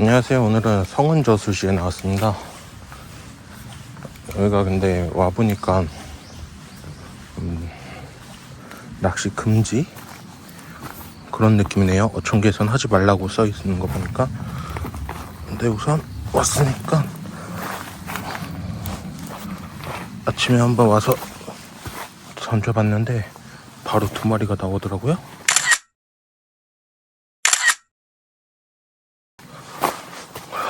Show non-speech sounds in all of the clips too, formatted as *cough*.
안녕하세요. 오늘은 성은저수시에 나왔습니다. 여기가 근데 와보니까 음, 낚시 금지 그런 느낌이네요. 어촌계선 하지 말라고 써 있는 거 보니까. 근데 우선 왔으니까 아침에 한번 와서 던져봤는데 바로 두 마리가 나오더라고요.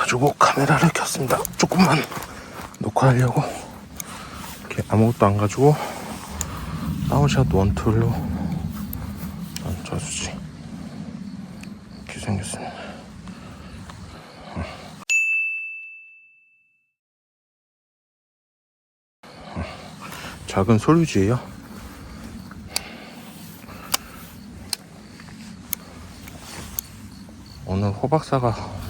그래 가지고 카메라를 켰습니다. 조금만 녹화하려고 이렇게 아무것도 안 가지고 다운샷 원툴로 던져주지 이렇게 생겼습니다. 작은 소류지예요. 오늘 호박사가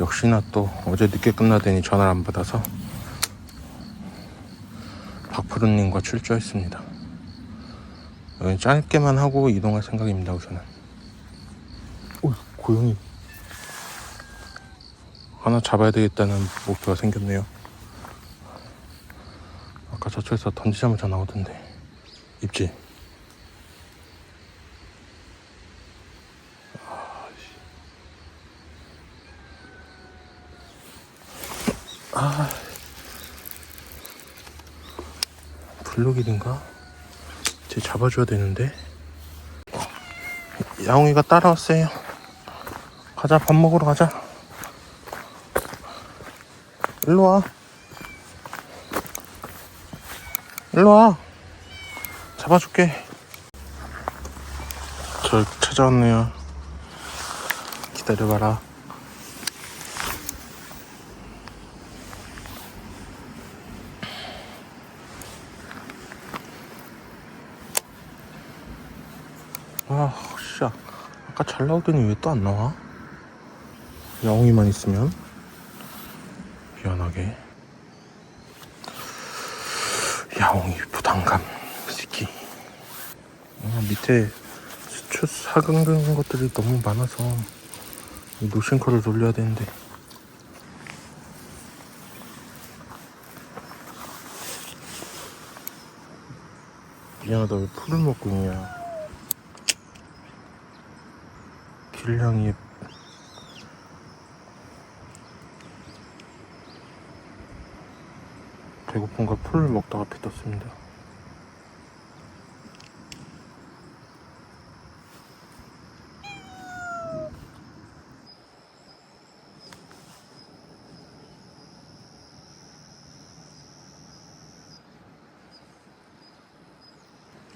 역시나 또 어제 늦게 끝나더니 전화를 안 받아서 박푸르님과 출조했습니다. 여기 짧게만 하고 이동할 생각입니다. 우선은. 오, 고양이. 하나 잡아야 되겠다는 목표가 생겼네요. 아까 저쪽에서 던지자마자 나오던데. 입 지. 블루길인가? 쟤 잡아줘야 되는데. 야옹이가 따라왔어요. 가자, 밥 먹으러 가자. 일로 와. 일로 와. 잡아줄게. 저 찾아왔네요. 기다려봐라. 아, 씨. 아까 잘 나오더니 왜 또 안 나와? 야옹이만 있으면 미안하게. 야옹이 부담감 새끼. 아, 밑에 수초 사근근 것들이 너무 많아서 이 노싱커를 돌려야 되는데. 미안하다 왜 풀을 먹고 있냐. 길냥이 배고픈가 풀을 먹다가 피 떴습니다.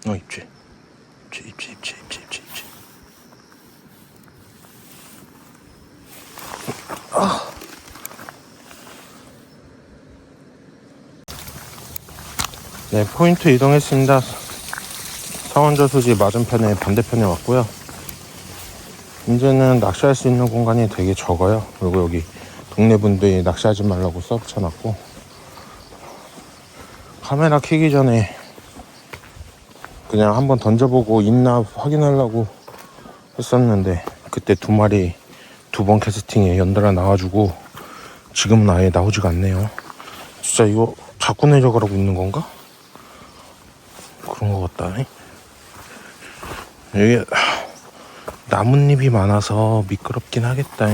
어 입지 입지 입지 입지 입지 입지 입 지 네, 포인트 이동했습니다. 상원저 수지 맞은편에 반대편에 왔고요. 이제는 낚시할 수 있는 공간이 되게 적어요. 그리고 여기 동네 분들이 낚시하지 말라고 써 붙여놨고 카메라 켜기 전에 그냥 한번 던져보고 있나 확인하려고 했었는데 그때 두 마리 두 번 캐스팅에 연달아 나와주고 지금은 아예 나오지가 않네요. 진짜 이거 자꾸 내려가라고 있는 건가? 그런 것 같다. 여기 나뭇잎이 많아서 미끄럽긴 하겠다.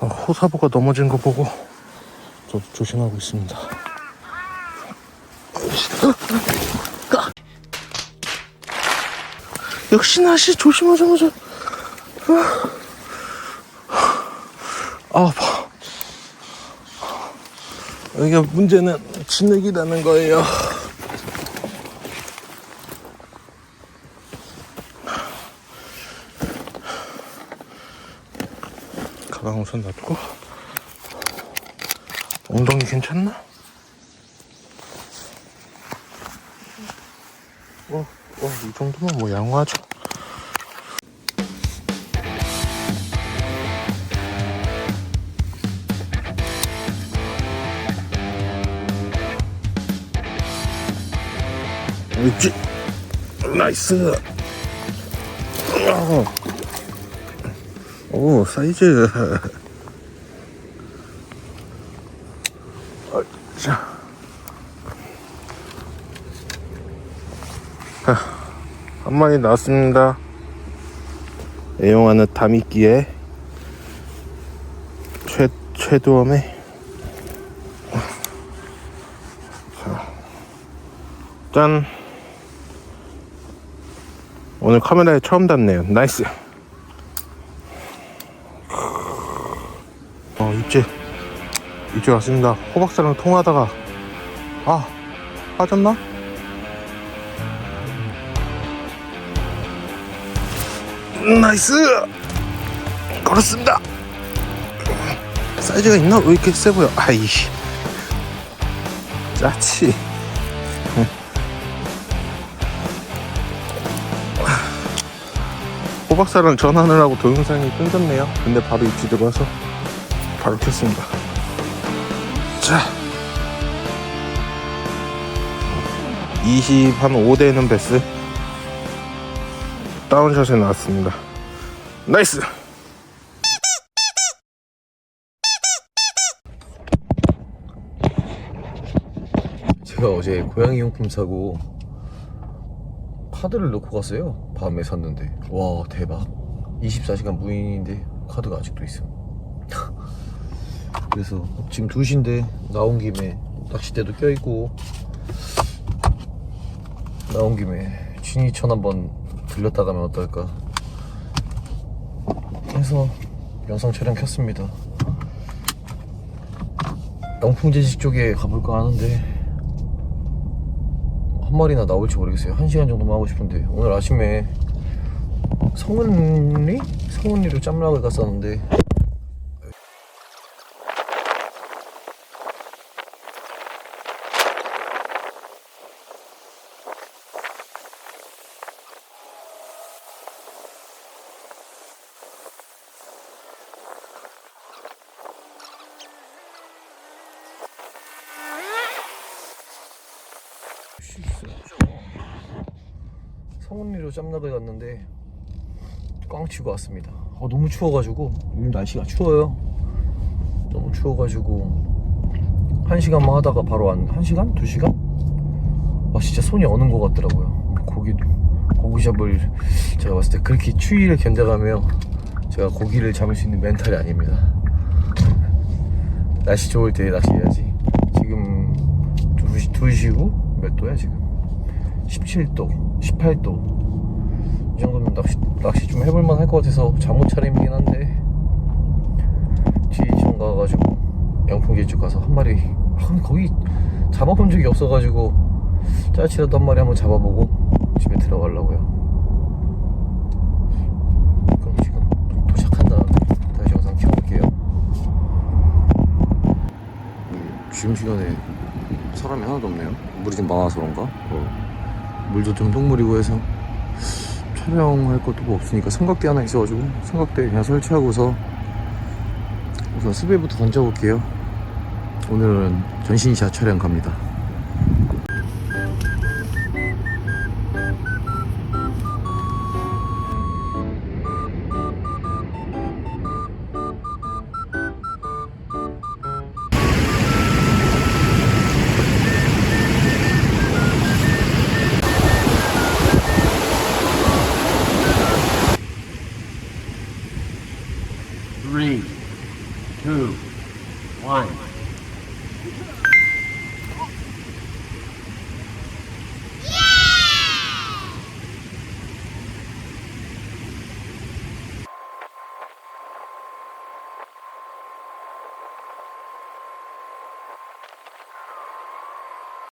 어, 호사보가 넘어진 거 보고 저도 조심하고 있습니다. 역시나 씨 조심하자마자 아 아파. 여기가 문제는 진흙이라는 거예요. 가방 우선 놔두고 엉덩이 괜찮나? 어, 어, 이 정도면 뭐 양호하죠. 있지? 나이스. 오 사이즈 *laughs* 어, 자. 하, 한 마리 나왔습니다. 애용하는 다미끼에 최, 최도엄의 자, 짠. 오늘 카메라에 처음 담네요. 나이스. 어 입질 입질 왔습니다. 호박사랑 통하다가 아 빠졌나? 나이스! 걸었습니다. 사이즈가 있나? 왜 이렇게 세 보여? 아이 짜치. 호박사랑 하고 동영상이 끊겼네요. 근데 바로 입지 들어와서 바로 켰습니다. 자. 20, 한 5대는 베스 다운샷에 나왔습니다 나이스 제가 어제 고양이 용품 사고 카드를 넣고 갔어요. 밤에 샀는데 와 대박. 24시간 무인인데 카드가 아직도 있어. *laughs* 그래서 지금 2시인데 나온 김에 낚싯대도 껴있고 나온 김에 진이천 한번 들렸다 가면 어떨까 해서 영상 촬영 켰습니다. 영풍제식 쪽에 가볼까 하는데 한 마리나 나올지 모르겠어요. 한 시간 정도만 하고 싶은데 오늘 아침에 성은리? 성은리로 짬락을 갔었는데 성은리로 짬락을 갔는데 꽝 치고 왔습니다. 어, 너무 추워가지고 요즘 날씨가 추워요. 너무 추워가지고 한 시간만 하다가 바로 한, 한 시간? 두 시간? 아 진짜 손이 어는 것 같더라고요. 고기 고기잡을 제가 봤을 때 그렇게 추위를 견뎌가며 제가 고기를 잡을 수 있는 멘탈이 아닙니다. 날씨 좋을 때 낚시해야지. 지금 2시, 2시고 몇 도야 지금? 17도, 18도. 이 정도면 낚시, 낚시 좀 해볼만 할 것 같아서 잠옷 차림이긴 한데 지천 가가지고 양풍제 쪽 가서 한 마리 아, 거기 잡아본 적이 없어가지고 짜치라도 한 마리 한번 잡아보고 집에 들어가려고요 그럼 지금 도착한 다음에 다시 영상 켜볼게요 지금 시간에 사람이 하나도 없네요 물이 좀 많아서 그런가? 어. 물도 좀 똥물이고 해서 촬영할 것도 뭐 없으니까 삼각대 하나 있어가지고 삼각대 그냥 설치하고서 우선 스베부터 던져볼게요. 오늘은 전신샷 촬영 갑니다